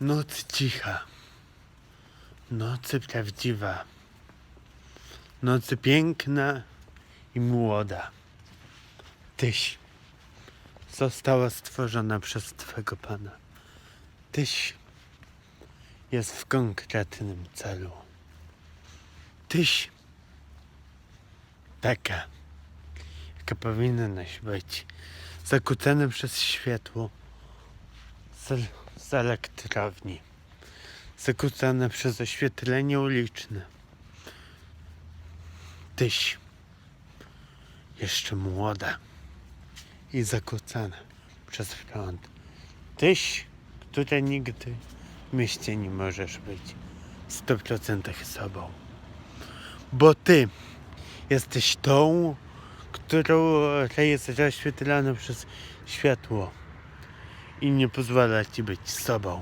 Noc cicha. Nocy prawdziwa. Nocy piękna i młoda. Tyś została stworzona przez Twego Pana. Tyś jest w konkretnym celu. Tyś taka, jaka powinnaś być. Zakłócona przez światło z, z elektrowni. Zakłócona przez oświetlenie uliczne. Tyś jeszcze młoda i zakłócana przez prąd. Tyś, która nigdy w mieście nie możesz być w 100% sobą. Bo ty jesteś tą, która jest rozświetlana przez światło i nie pozwala ci być sobą.